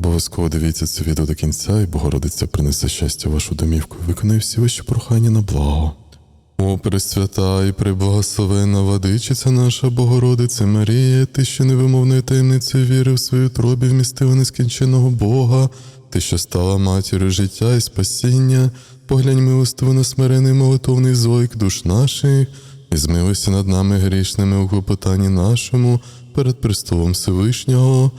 Обов'язково дивіться це відео до кінця, і Богородиця принесе щастя в вашу домівку і виконає всі ваші прохання на благо. О, Пресвята і преблагословенна владичиця наша Богородиця Марія, ти, що невимовною таємницею віри в свою тробі вмістила нескінченого Бога, ти, що стала матір'ю життя і спасіння, поглянь милостиво на смирений молитовний зойк душ наших, і змилися над нами грішними у клопотанні нашому перед престолом Всевишнього.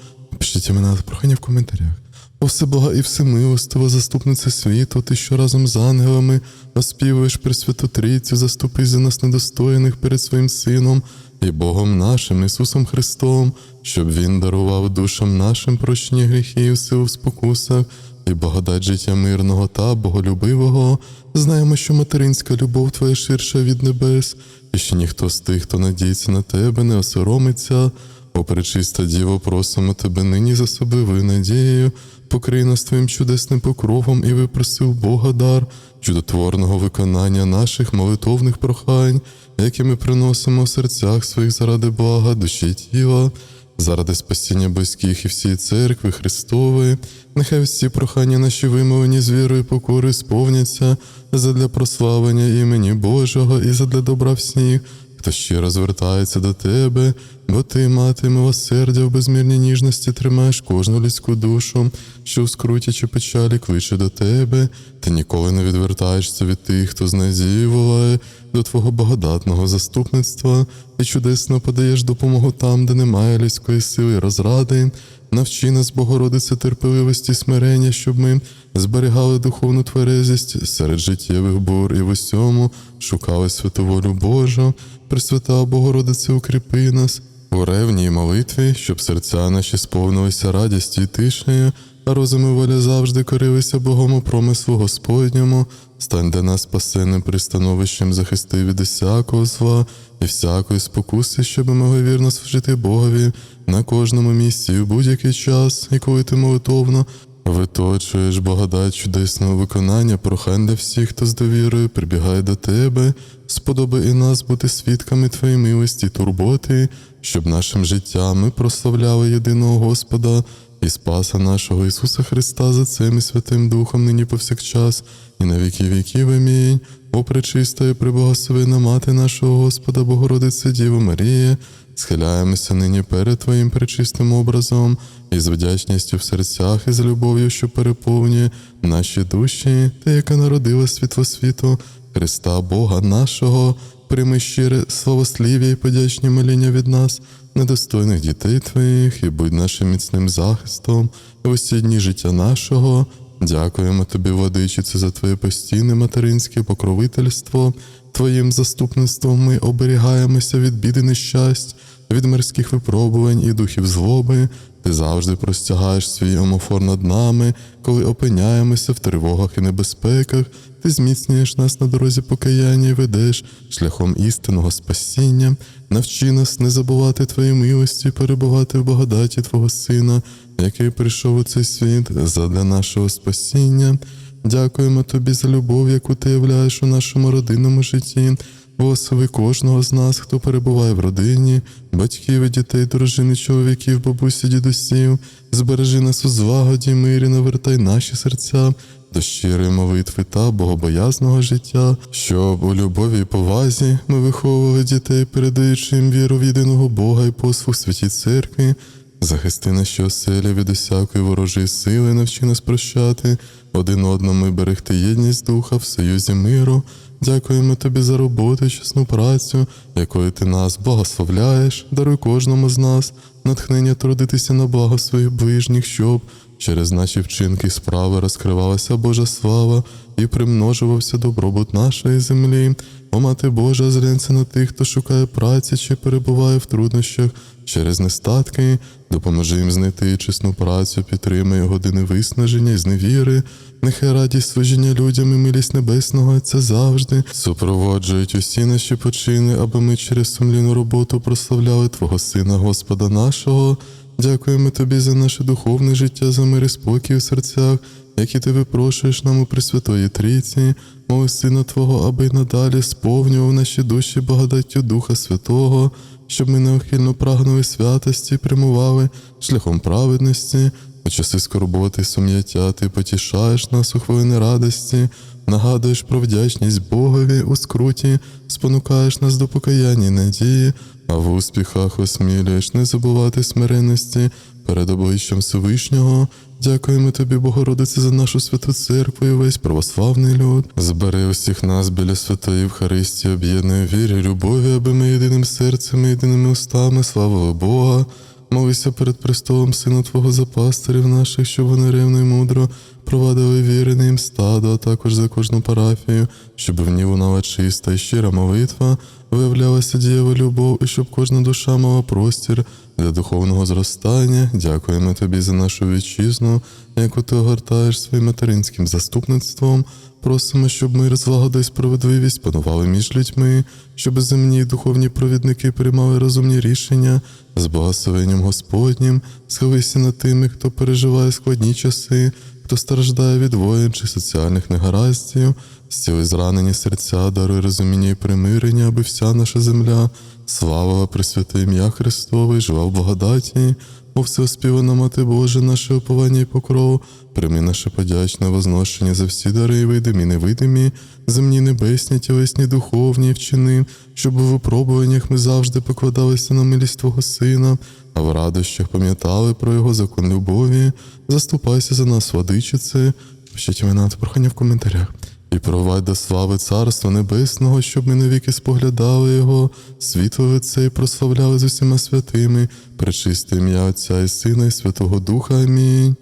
Пишіть імена та прохання в коментарях. О всебога і всемилостива, заступниця світу, ти що разом з ангелами оспівуєш Пресвяту Трійцю, заступи за нас недостойних перед своїм Сином і Богом нашим Ісусом Христом, щоб Він дарував душам нашим прощення гріхів, сил в спокусах і благодать життя мирного та боголюбивого. Знаємо, що материнська любов Твоя ширша від небес, і що ніхто з тих, хто надіється на тебе, не осоромиться. О, пречиста Діво, просимо тебе нині за собою надією, покрий нас твоїм чудесним покровом і випроси у Бога дар чудотворного виконання наших молитовних прохань, які ми приносимо в серцях своїх заради блага, душі тіла, заради спасіння близьких і всієї церкви Христової. Нехай всі прохання наші вимовлені з вірою і покорою сповняться задля прославлення імені Божого і задля добра всіх хто щиро звертається до тебе, бо ти, мати милосердя, в безмірній ніжності тримаєш кожну людську душу, що в скруті чи печалі кличе до тебе, ти ніколи не відвертаєшся від тих, хто з надією волає до Твого благодатного заступництва і чудесно подаєш допомогу там, де немає людської сили розради. Навчи нас, Богородице, терпеливості смирення, щоб ми зберігали духовну тверезість серед життєвих бур і в усьому шукали святу волю Божу. Пресвята Богородице, укріпи нас у ревній молитві, щоб серця наші сповнилися радістю і тишею, а розум і воля завжди корилися Богом у промислу Господньому. Стань для нас спасенним пристановищем, захисти від усякого зла і всякої спокуси, щоб ми могли вірно служити Богові на кожному місці в будь-який час, і коли ти молитовно виточуєш благодать чудесного виконання, прохань для всіх, хто з довірою прибігає до тебе, сподоби і нас бути свідками Твоєї милості, турботи, щоб нашим життям ми прославляли єдиного Господа і Спаса нашого Ісуса Христа за цим і Святим Духом нині повсякчас, і на віки віків. Амінь. О пречиста і приблагословена мати нашого Господа, Богородице Діво Марія, схиляємося нині перед Твоїм пречистим образом і з вдячністю в серцях, і з любов'ю, що переповнює наші душі, та яка народила світло світу, Христа Бога нашого, прийми щире славослів'я і подячні моління від нас, недостойних дітей Твоїх, і будь нашим міцним захистом в усі дні життя нашого. Дякуємо тобі, владичице, за твоє постійне материнське покровительство. Твоїм заступництвом ми оберігаємося від біди нещасть, від мирських випробувань і духів злоби. Ти завжди простягаєш свій омофор над нами, коли опиняємося в тривогах і небезпеках. Ти зміцнюєш нас на дорозі покаяння і ведеш шляхом істинного спасіння. Навчи нас не забувати Твої милості, перебувати в благодаті Твого Сина, який прийшов у цей світ задля нашого спасіння. Дякуємо Тобі за любов, яку ти являєш у нашому родинному житті. Благослови кожного з нас, хто перебуває в родині, батьків і дітей, дружини, чоловіків, бабусі, дідусів, збережи нас у звагоді, мирі, навертай наші серця до щирої молитви та богобоязного життя, щоб у любові і повазі ми виховували дітей, передаючи їм віру в єдиного Бога і послуг святій церкві. Захисти наші оселі від усякої ворожої сили, навчи нас прощати, один одному берегти єдність духа в союзі миру. Дякуємо тобі за роботу чесну працю, якою ти нас благословляєш, даруй кожному з нас натхнення трудитися на благо своїх ближніх, щоб через наші вчинки справи розкривалася Божа слава і примножувався добробут нашої землі. О мати Божа, зглянься на тих, хто шукає праці чи перебуває в труднощах через нестатки, допоможи їм знайти чесну працю, підтримай години виснаження і зневіри. Нехай радість служіння людям і милість небесного Отця завжди супроводжують усі наші почини, аби ми через сумлінну роботу прославляли Твого Сина, Господа нашого. Дякуємо Тобі за наше духовне життя, за мир і спокій у серцях, які ти випрошуєш нам у Пресвятої Трійці, моли Сина Твого, аби й надалі сповнював наші душі благодаттю Духа Святого, щоб ми неухильно прагнули святості, прямували шляхом праведності. У часи скорботи, сум'яття, ти потішаєш нас у хвилини радості, нагадуєш про вдячність Богові у скруті, спонукаєш нас до покаяння і надії, а в успіхах осмілюєш не забувати смиренності перед обличчям Всевишнього. Дякуємо тобі, Богородице, за нашу святу церкву і весь православний люд. Збери усіх нас біля святої Євхаристії, об'єднуй в вірі, любові, аби ми єдиним серцем єдиними устами славили Бога. Молися перед престолом Сина Твого за пастирів наших, щоб вони ревно і мудро провадили вірене їм стадо, а також за кожну парафію, щоб в ній лунала чиста і щира молитва, виявлялася дієва любов, і щоб кожна душа мала простір для духовного зростання. Дякуємо тобі за нашу вітчизну, яку ти огортаєш своїм материнським заступництвом. Просимо, щоб мир, злагода і справедливість панували між людьми, щоб земні і духовні провідники приймали розумні рішення з благословенням Господнім, схилися над тими, хто переживає складні часи, хто страждає від воєн чи соціальних негараздів, зціли зранені серця, даруй розуміння і примирення, аби вся наша земля славила Пресвяте ім'я Христове, і жила в благодаті. О всеоспівана Мати Боже, наше оповання і покров, прийми наше подячне возношення за всі дари, видимі, невидимі, земні небесні, тілесні, духовні вчини, щоб у випробуваннях ми завжди покладалися на милість Твого Сина, а в радощах пам'ятали про Його закон любові. Заступайся за нас, владичице, пишіть імена та прохання в коментарях. І провадь до слави Царства Небесного, щоб ми навіки споглядали Його, світло лице і прославляли з усіма святими, пречисте ім'я Отця і Сина, і Святого Духа. Амінь.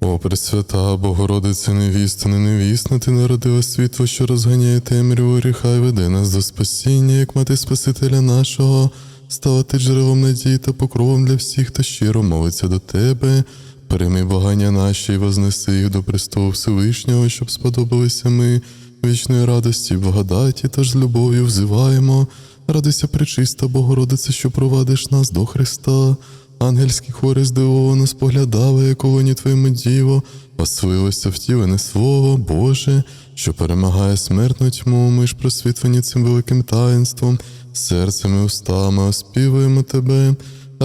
О, Пресвята, Богородице невістина, невісна, ти народила світло, що розганяє темряву гріха і веде нас до спасіння, як мати Спасителя нашого, стала ти джерелом надії та покровом для всіх, хто щиро молиться до тебе. Прийми благання наші і вознеси їх до престолу Всевишнього, щоб сподобалися ми вічної радості благодаті, тож з любов'ю взиваємо. Радуйся, пречиста, Богородице, що провадиш нас до Христа. Ангельські хори здивовано споглядали, як олені твоєму діво, освилося втілене слово, Боже, що перемагає смертну тьму, ми ж просвітлені цим великим таїнством, серцем і устами оспівуємо тебе.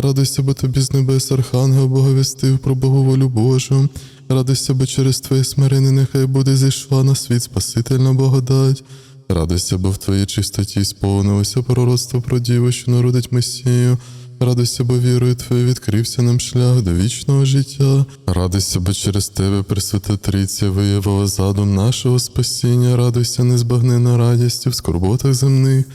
Радуйся, бо тобі з небес архангел боговістив про Боговолю Божу. Радуйся, бо через твоє смирення нехай буде зійшла на світ Спасительна благодать. Радуйся, бо в твоїй чистоті сповнилося пророцтво про діву, що народить Месію. Радуйся, бо вірою Твоєю відкрився нам шлях до вічного життя. Радуйся, бо через тебе Пресвята Трійця виявила задум нашого спасіння. Радуйся, незбагнена радістю в скорботах земних.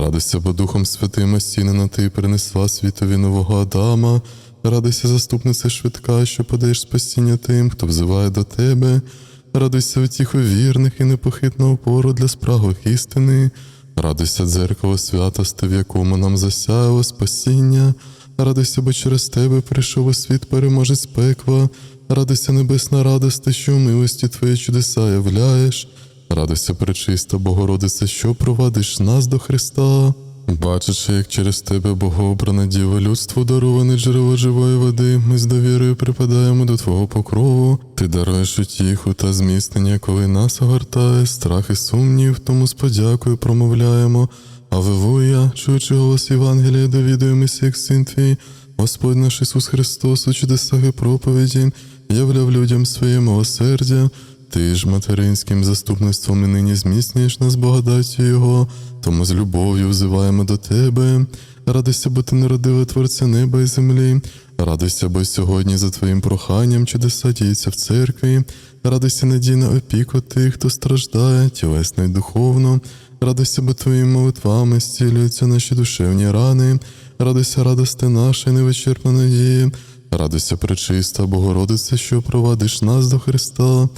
Радуйся, бо Духом Святим осінена ти принесла світові нового Адама. Радуйся, заступниця швидка, що подаєш спасіння тим, хто взиває до тебе. Радуйся утіху вірних і непохитну опору для спраглих істини. Радуйся, дзеркало святости, в якому нам засяяло спасіння. Радуйся, бо через тебе прийшов у світ переможець пекла. Радуйся, небесна радости, що в милості Твої чудеса являєш. Радуйся, пречиста, Богородице, що провадиш нас до Христа. Бачачи, як через тебе богообрана діва людству дароване джерело живої води, ми з довірою припадаємо до Твого покрову. Ти даруєш утіху та зміцнення, коли нас огортає страх і сумнів, тому з подякою промовляємо. Аллилуйя, чуючи голос Євангелія, довідуємося, як син твій, Господь наш Ісус Христос, у чудесах і проповіді, являв людям своє милосердя. Ти ж материнським заступництвом і нині зміцнюєш нас благодаттю Його, тому з любов'ю взиваємо до Тебе. Радуйся, бо ти народила Творця неба і землі. Радуйся, бо сьогодні за Твоїм проханням чудеса діються в церкві. Радуйся надійна опіку тих, хто страждає, тілесно і духовно. Радуйся, бо Твоїми молитвами зцілюються наші душевні рани. Радуйся, радости нашої невичерпна надії. Радуйся, пречиста, Богородице, що провадиш нас до Христа.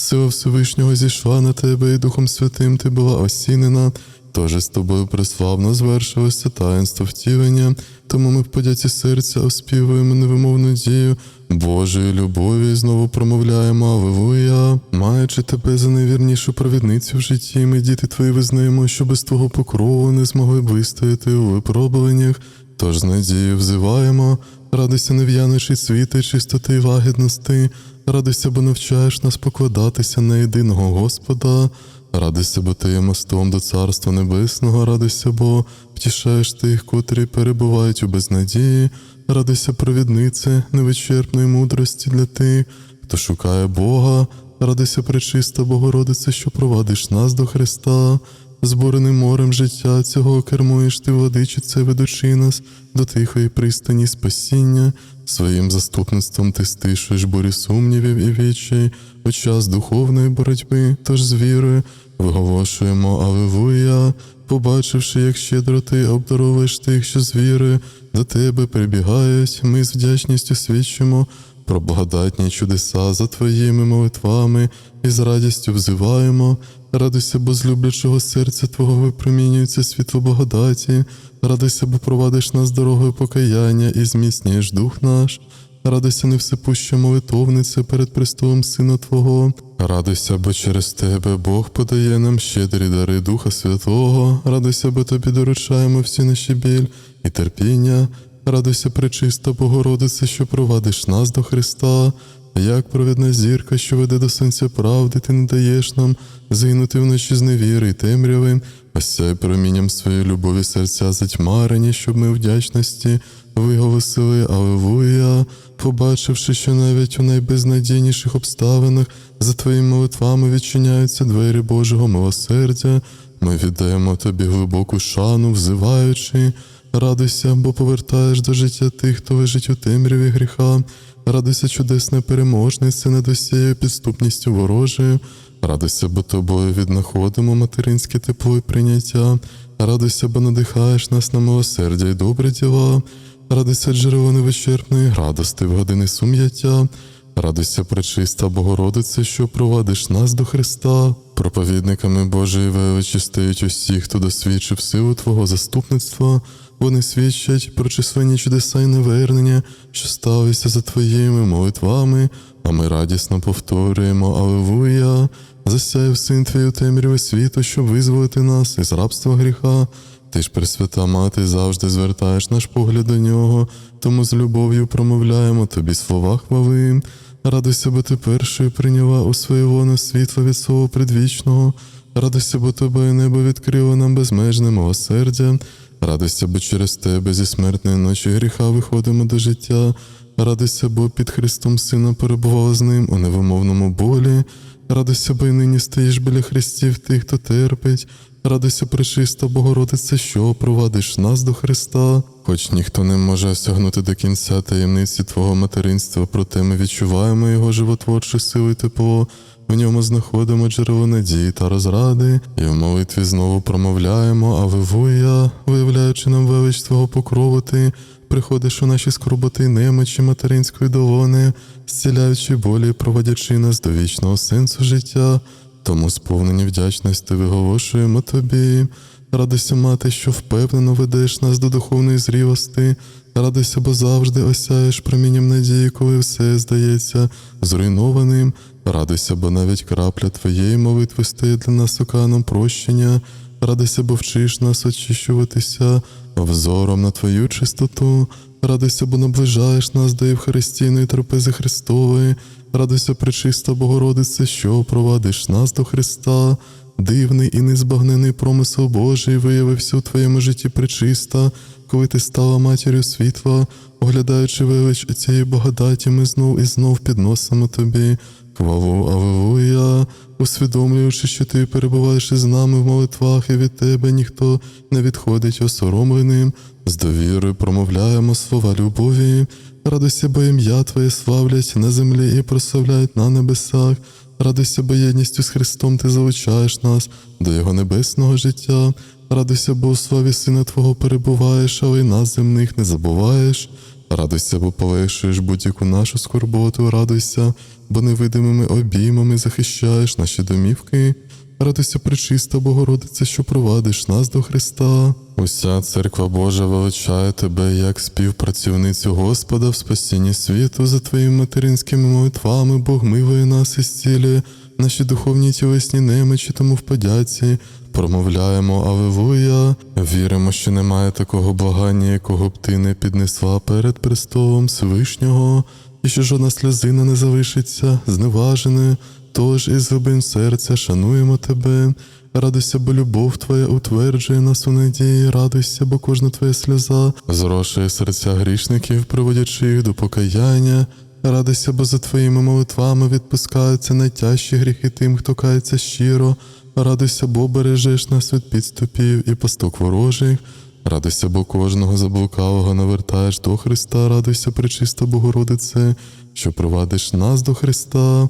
Сила Всевишнього зійшла на тебе, і Духом Святим ти була осінена. Тож з тобою преславно звершилося таїнство втілення, тому ми в подяці серця оспівуємо невимовну дію Божої любові знову промовляємо Аллилуйя. Маючи тебе за найвірнішу провідницю в житті, ми діти твої визнаємо, що без твого покрову не змогли б вистояти у випробуваннях. Тож з надією взиваємо, радуйся нев'яничі світи, чистоти і лагідності, радуйся, бо навчаєш нас покладатися на єдиного Господа. Радуйся, бо ти є мостом до Царства Небесного, радуйся, бо втішаєш тих, котрі перебувають у безнадії. радуйся, провіднице невичерпної мудрості для тих, хто шукає Бога, радуйся, пречиста Богородице, що провадиш нас до Христа. Збореним морем життя цього кермуєш ти, владичице, ведучи нас до тихої пристані спасіння. Своїм заступництвом ти стишуєш бурі сумнівів і відчай у час духовної боротьби, тож з вірою виголошуємо Алевуя, побачивши, як щедро ти обдаровуєш тих, що з вірою до тебе прибігають, ми з вдячністю свідчимо про благодатні чудеса за твоїми молитвами і з радістю взиваємо. Радуйся, бо з люблячого серця Твого випромінюється світло благодаті, радуйся, бо провадиш нас дорогою покаяння і зміцнюєш дух наш. Радуйся, невсипуща молитовниця перед престолом Сина Твого. Радуйся, бо через Тебе Бог подає нам щедрі дари Духа Святого. Радуйся, бо Тобі доручаємо всі наші біль і терпіння. Радуйся, пречиста Богородице, що провадиш нас до Христа. Як провідна зірка, що веде до сонця правди, ти не даєш нам згинути вночі з невіри й темряви, осяй промінням своєї любові серця затьмарені, щоб ми вдячності виголосили Алевуя, побачивши, що навіть у найбезнадійніших обставинах за твоїми молитвами відчиняються двері Божого милосердя. Ми віддаємо тобі глибоку шану, взиваючи. Радуйся, бо повертаєш до життя тих, хто лежить у темряві гріха. Радуйся, чудесна переможниця над усією підступністю ворожою. Радуйся, бо тобою віднаходимо материнське тепло і прийняття. Радуйся, бо надихаєш нас на милосердя і добрі діла. Радуйся, джерело невичерпної радости в години сум'яття. Радуйся, пречиста Богородице, що провадиш нас до Христа. Проповідниками Божої величі стають усі, хто досвідчив силу Твого заступництва. Вони свідчать про численні чудеса і навернення, що сталися за Твоїми молитвами, а ми радісно повторюємо Алевуя, засяяв син Твій у темряві світу, щоб визволити нас із рабства гріха. Ти ж, Пресвята Мати, завжди звертаєш наш погляд до нього, тому з любов'ю промовляємо тобі слова хвали. Радуйся, бо ти першою прийняла у своє воно світло від свого предвічного. Радуйся, бо тобою небо відкрило нам безмежне милосердя. Радуйся, бо через тебе зі смертної ночі гріха виходимо до життя. Радуйся, бо під Христом Сина перебувала з ним у невимовному болі. Радуйся, бо й нині стоїш біля хрестів тих, хто терпить. Радуйся, пречиста Богородице, що провадиш нас до Христа. Хоч ніхто не може осягнути до кінця таємниці Твого материнства, проте ми відчуваємо його животворчу силу і тепло. В ньому знаходимо джерело надії та розради, і в молитві знову промовляємо Алевуя, виявляючи нам велич Твого покрову ти, приходиш у наші скорботи й немочі материнської долони, зціляючи болі, і проводячи нас до вічного сенсу життя. Тому сповнені вдячності виголошуємо тобі. Радуйся, мати, що впевнено ведеш нас до духовної зрілости. Радуйся, бо завжди осяєш промінням надії, коли все здається зруйнованим. Радуйся, бо навіть крапля твоєї молитви стає для нас оканом прощення. Радуйся, бо вчиш нас очищуватися взором на твою чистоту. Радуйся, бо наближаєш нас до Євхаристійної трапези Христової. Радуйся, пречиста Богородице, що провадиш нас до Христа. Дивний і незбагнений промисел Божий виявився у твоєму житті пречиста, коли ти стала матір'ю світла, оглядаючи велич цієї благодаті, ми знов і знов підносимо тобі. Хвалу Аллилуйя, усвідомлюючи, що ти перебуваєш із нами в молитвах, і від тебе ніхто не відходить осоромленим. З довірою промовляємо слова любові. Радуйся, бо ім'я Твоє славлять на землі і прославляють на небесах. Радуйся, бо єдністю з Христом ти залучаєш нас до Його небесного життя. Радуйся, бо у славі Сина Твого перебуваєш, але й нас земних не забуваєш. Радуйся, бо полегшуєш будь-яку нашу скорботу, радуйся, бо невидимими обіймами захищаєш наші домівки. Радуйся, пречиста Богородице, що провадиш нас до Христа. Уся церква Божа величає тебе як співпрацівницю Господа в спасінні світу за твоїми материнськими молитвами, Бог милує нас і зцілює наші духовні тілесні немочі, тому в подяці. Промовляємо Алевуя, віримо, що немає такого благання, якого б ти не піднесла перед престолом Всевишнього, і що жодна сльозина не залишиться зневаженою. Тож із глибин серця шануємо тебе. Радуйся, бо любов Твоя утверджує нас у надії, радуйся, бо кожна твоя сльоза зрошує серця грішників, приводячи їх до покаяння. Радуйся, бо за твоїми молитвами відпускаються найтяжчі гріхи тим, хто кається щиро. Радуйся, бо бережеш нас від підступів і пасток ворожих. Радуйся, бо кожного заблукавого навертаєш до Христа, радуйся, пречиста Богородице, що провадиш нас до Христа.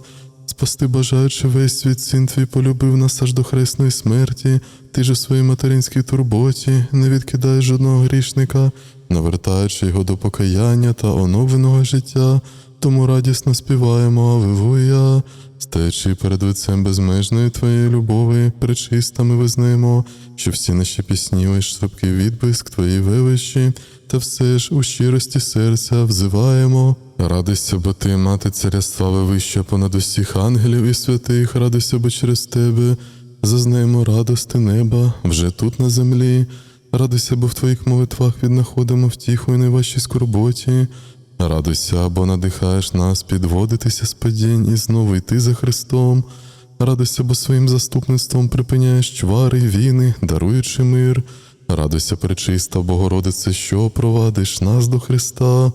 Спасти, бажаючи весь світ, син твій полюбив нас аж до хресної смерті, ти ж у своїй материнській турботі не відкидаєш жодного грішника, навертаючи його до покаяння та оновленого життя, тому радісно співаємо Аллилуйя. Стаючи перед лицем безмежної твоєї любові, пречиста ми визнаємо, що всі наші пісні лиш слабкий відблиск твоїй величі, та все ж у щирості серця взиваємо. Радуйся, бо ти, мати царя слави вища понад усіх ангелів і святих, радуйся, бо через тебе зазнаємо радости неба вже тут на землі. Радуйся, бо в твоїх молитвах віднаходимо втіху і найважчій скорботі. Радуйся, бо надихаєш нас підводитися з падінь і знову йти за Христом. Радуйся, бо своїм заступництвом припиняєш чвари війни, даруючи мир. Радуйся, пречиста Богородице, що провадиш нас до Христа.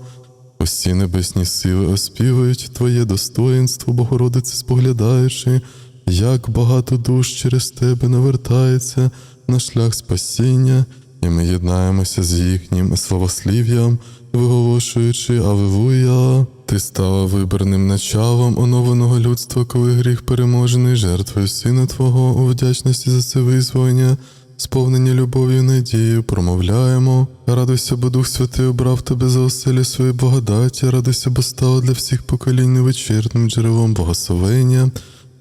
Усі небесні сили оспівують Твоє достоїнство, Богородице, споглядаючи, як багато душ через тебе навертається на шлях спасіння, і ми єднаємося з їхнім славослів'ям, виголошуючи Аллилуйя. Ти стала виборним началом оновленого людства, коли гріх переможений жертвою Сина Твого у вдячності за це визволення. Сповнені любов'ю і надією промовляємо. Радуйся, бо Дух Святий обрав тебе за оселі своєї благодаті, радуйся, бо стала для всіх поколінь невичерпним джерелом благословення.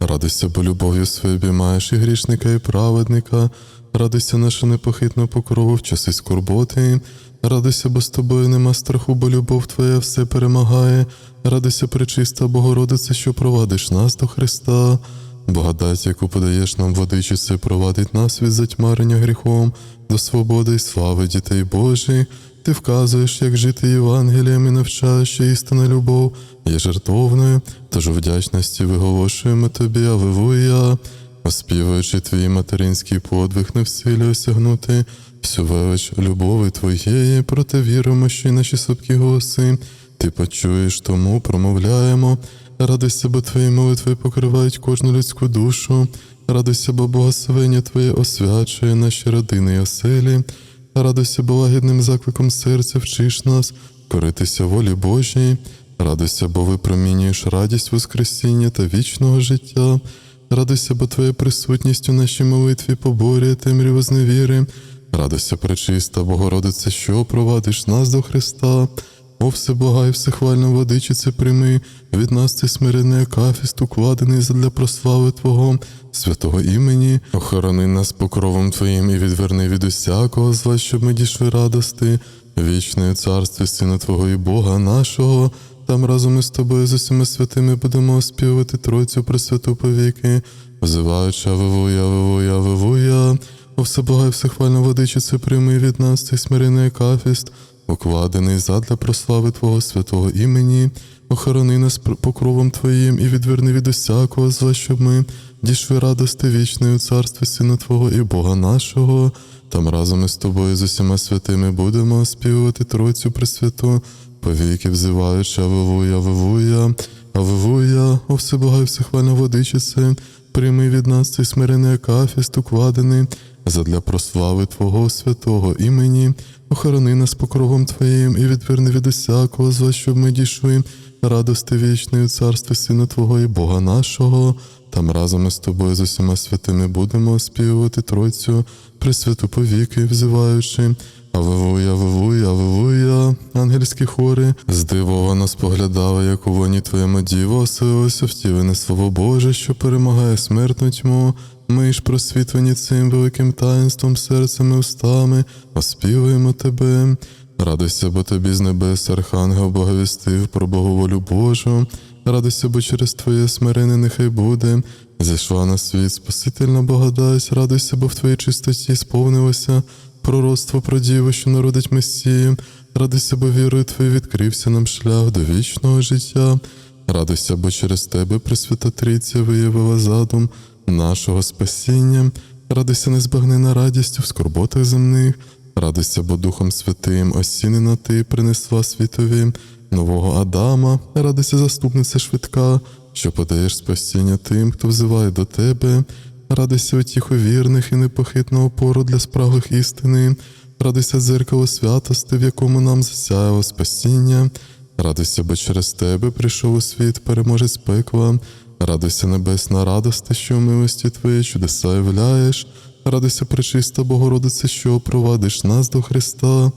Радуйся, бо любов'ю своєю обіймаєш і грішника, і праведника. Радуйся, наша непохитна покрову в часи скорботи. Радуйся, бо з тобою нема страху, бо любов твоя все перемагає. Радуйся, пречиста Богородице, що провадиш нас до Христа. Благодать, яку подаєш нам водичице, провадить нас від затьмарення гріхом до свободи й слави дітей Божих. Ти вказуєш, як жити Євангелієм і навчаєш, що істинна любов є жертовною, тож у вдячності виголошуємо тобі, Аллилуйя. Оспівуючи твій материнський подвиг, не в силі осягнути всю велич любові твоєї, проте віримо, що й наші слабкі голоси ти почуєш, тому промовляємо. Радуйся, бо твої молитви покривають кожну людську душу. Радуйся, бо благословення Твоє освячує наші родини й оселі. Радуйся, бо лагідним закликом серця вчиш нас коритися волі Божій. Радуйся, бо випромінюєш радість Воскресіння та вічного життя. Радуйся, бо Твоя присутність у нашій молитві поборює темряву зневіри. Радуйся, пречиста, Богородице, що провадиш нас до Христа. О, все всеблагай, всехвальна водичице, прийми від нас цей смирений акафіст, укладений задля прослави Твого святого імені. Охорони нас покровом Твоїм і відверни від усякого зла, щоб ми дійшли радости, вічної царстві Сина Твого і Бога нашого. Там разом із тобою з усіма святими будемо оспівувати Тройцю Пресвяту повіки, взиваючи Авивуя, Авивуя, Авивуя. О, все всеблагай, всехвальна водичице, прийми від нас цей смирений акафіст, укладений задля прослави Твого святого імені, охорони нас покровом Твоїм і відверни від усякого зла, щоб ми дійшли радости вічної у царстві Сина Твого і Бога нашого. Там разом із тобою з усіма святими будемо оспівувати Тройцю Пресвяту, повіки взиваючи Авивуя, Авивуя, Авивуя, о всеблагай, всехвальна водичице, прийми від нас цей смирений акафіст, укладений задля прослави Твого святого імені, охорони нас покровом Твоїм і відверни від усякого зла, щоб ми дійшли радости вічної у царстві Сина Твого і Бога нашого. Там разом із тобою з усіма святими будемо оспівувати Тройцю, Пресвяту повіки, взиваючи. Авивуя, Авивуя, Авивуя, ангельські хори, здивовано споглядали, як у воні твоєму діво оселилося втілене слово Боже, що перемагає смертну тьму. Ми ж просвітлені цим великим таїнством, серцем і устами, оспівуємо тебе. Радуйся, бо тобі з небес архангел благовістив про Боговолю Божу. Радуйся, бо через Твоє смирення нехай буде. Зійшла на світ Спасительна благодать, радуйся, бо в Твоїй чистоті сповнилося пророцтво про діву, що народить Месію. Радуйся, бо вірою Твоєю відкрився нам шлях до вічного життя. Радуйся, бо через тебе Пресвята Трійця виявила задум нашого спасіння. Радуйся, незбагнена радістю в скорботах земних. Радуйся, бо Духом Святим осінена ти принесла світові нового Адама. Радуйся, заступниця швидка, що подаєш спасіння тим, хто взиває до тебе. Радуйся утіху вірних і непохитну опору для спраглих істини. Радуйся, дзеркало святости, в якому нам засяяло спасіння. Радуйся, бо через тебе прийшов у світ переможець пекла. Радуйся, небесна радости, що в милості Твоєї чудеса являєш. Радуйся, пречиста Богородице, що провадиш нас до Христа.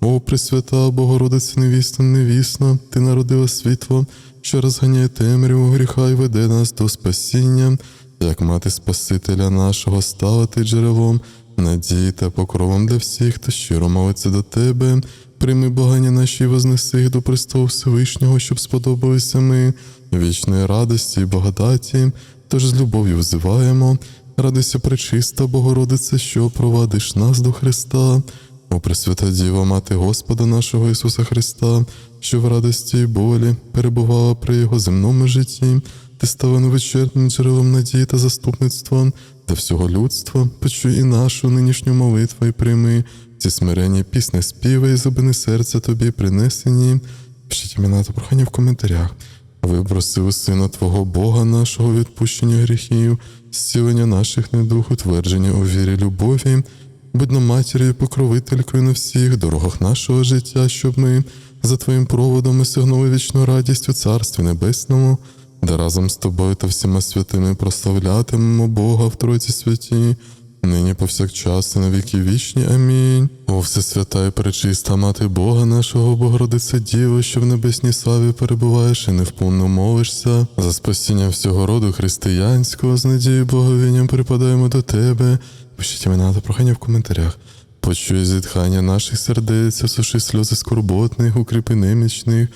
О, Пресвята Богородице, невісна, невісна, Ти народила світло, що розганяє темряву гріха і веде нас до спасіння. Як мати Спасителя нашого стала ти джерелом, надії та покровом для всіх, хто щиро молиться до тебе. Прийми благання наші вознеси їх до престолу Всевишнього, щоб сподобалися ми вічної радості і благодаті, тож з любов'ю взиваємо. Радуйся, пречиста, Богородице, що провадиш нас до Христа. О Пресвята Діва, Мати Господа нашого Ісуса Христа, що в радості і болі перебувала при Його земному житті, ти стала невичерпним джерелом надії та заступництва для всього людства, почуй і нашу нинішню молитву і прийми ці смиренні пісні співи і зубини серця тобі принесені. Пишіть імена та прохання в коментарях. Випроси у Сина Твого Бога нашого відпущення гріхів, зцілення наших недух, утвердження у вірі любові, будь нам матір'ю покровителькою на всіх дорогах нашого життя, щоб ми за Твоїм проводом осягнули вічну радість у Царстві Небесному, де разом з тобою та всіма святими прославлятимемо Бога в Тройці святі, нині повсякчас і на віки вічні. Амінь. О, Всесвята і пречиста мати Бога нашого, Богородице Діво, що в небесній славі перебуваєш і невпомно молишся, за спасіння всього роду християнського, з надією Боговінням припадаємо до тебе. Пишіть імена та прохання в коментарях. Почуй зітхання наших сердець, осуши сльози скорботних, укріпи немічних,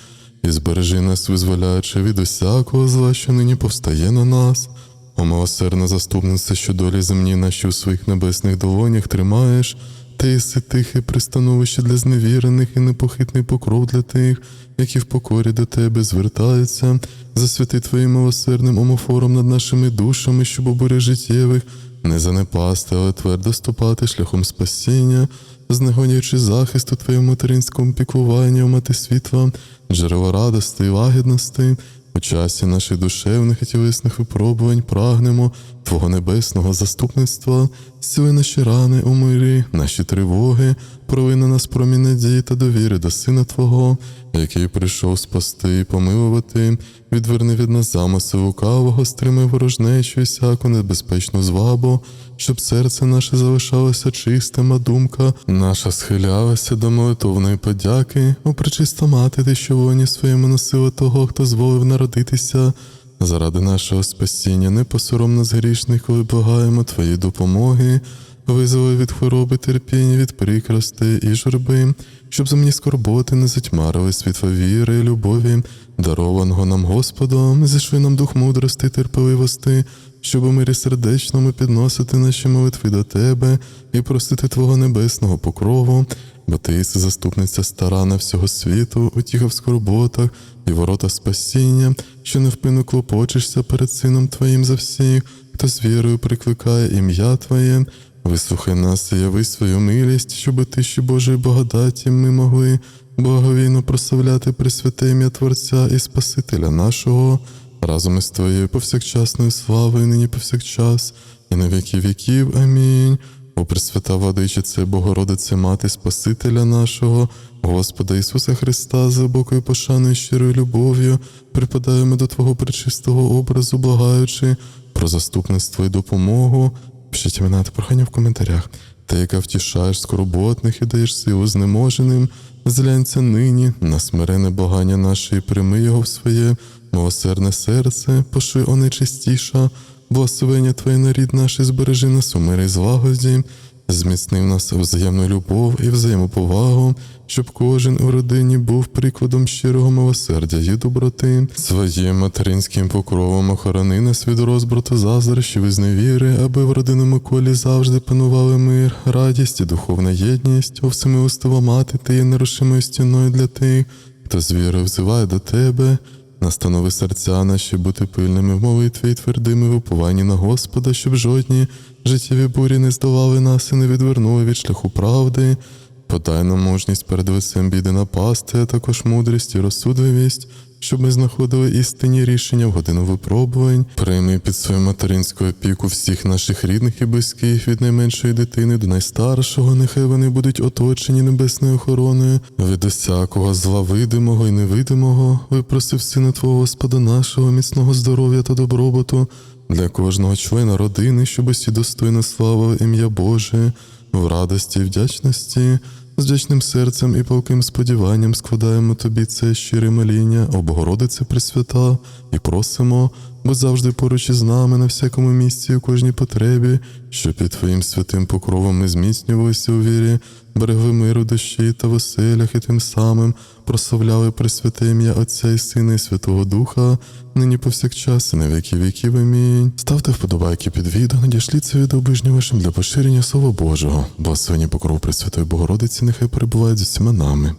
і збережи нас, визволяючи від усякого зла, що нині повстає на нас. О милосердна заступниця, що долі земні наші у своїх небесних долонях тримаєш, ти єси тихе пристановище для зневірених і непохитний покров для тих, які в покорі до тебе звертаються, засвяти твоїм милосердним омофором над нашими душами, щоб у життєвих не занепасти, але твердо ступати шляхом спасіння, знегоняючи захист у твоєму материнському піклуванні, мати світла, джерело радости і лагідності. У часі наших душевних і тілесних випробувань прагнемо Твого небесного заступництва, зціли наші рани у мирі, наші тривоги, прови на нас промінь надії та довіри до Сина Твого, який прийшов спасти і помилувати, відверни від нас замисли лукавого, стрими ворожнечу і всяку небезпечну звабу, щоб серце наше залишалося чистим, а думка наша схилялася до молитовної подяки, о пречиста мати, ти що воні своєму носила того, хто зволив народитися. Заради нашого спасіння, не посором нас грішних, коли благаємо Твої допомоги, визволи від хвороби, терпіння, від прикрасти і журби, щоб земні скорботи не затьмарили світла віри і любові, дарованого нам Господом, зійшли нам дух мудрости, терпеливости, щоб у мирі сердечному підносити наші молитви до Тебе і просити Твого небесного покрову, бо Ти заступниця старана всього світу, утіха в скорботах і ворота спасіння, що невпинно клопочешся перед Сином Твоїм за всіх, хто з вірою прикликає ім'я Твоє. Вислухай нас і яви свою милість, щоб тиші Божої благодаті ми могли благовійно прославляти Пресвяте ім'я Творця і Спасителя нашого, разом із Твоєю повсякчасною славою, нині повсякчас, і на віки віків. Амінь. О Пресвята Владичице, Богородице, Мати Спасителя нашого, Господа Ісуса Христа, з глибокою пошаною і щирою любов'ю, припадаємо до Твого пречистого образу, благаючи про заступництво і допомогу. Пишіть імена та прохання в коментарях. Ти, яка втішаєш скорботних і даєш силу знеможеним, зглянься нині на смирене благання наше і прийми його в своє милосердне серце, поши о найчистіша, благословення Твоє на рід наш і збережи нас у мирі і злагоді, зміцнив нас взаємну любов і взаємоповагу, щоб кожен у родині був прикладом щирого милосердя і доброти. Своїм материнським покровом охорони нас від розбрату заздрощів і зневіри, аби в родинному колі завжди панували мир, радість і духовна єдність, о всемилостива мати, ти є нерушимою стіною для тих, хто з вірою взиває до тебе. Настанови серця наші бути пильними в молитві і твердими в упованні на Господа, щоб жодні життєві бурі не здолали нас і не відвернули від шляху правди. Подай нам мужність перед лицем біди напасти, а також мудрість і розсудливість, щоб ми знаходили істинні рішення в годину випробувань. Прийми під свою материнську опіку всіх наших рідних і близьких від найменшої дитини до найстаршого. Нехай вони будуть оточені небесною охороною від усякого зла видимого і невидимого. Випросив сина Твого Господа нашого, міцного здоров'я та добробуту для кожного члена родини, щоб усі достойно слава ім'я Боже в радості і вдячності. З вдячним серцем і палким сподіванням складаємо тобі це щире моління, о Богородице Пресвята, і просимо, бо завжди поруч із нами на всякому місці у кожній потребі, що під Твоїм святим покровом ми зміцнювалися у вірі, берегли миру душі та в оселях, і тим самим прославляли Пресвяте ім'я Отця і Сина і Святого Духа, нині повсякчас і на віки віків. Амінь. Ставте вподобайки під відео, надішліть це відео вашим для поширення Слова Божого. Благословені покров Пресвятої Богородиці, нехай перебувають з усіма нами.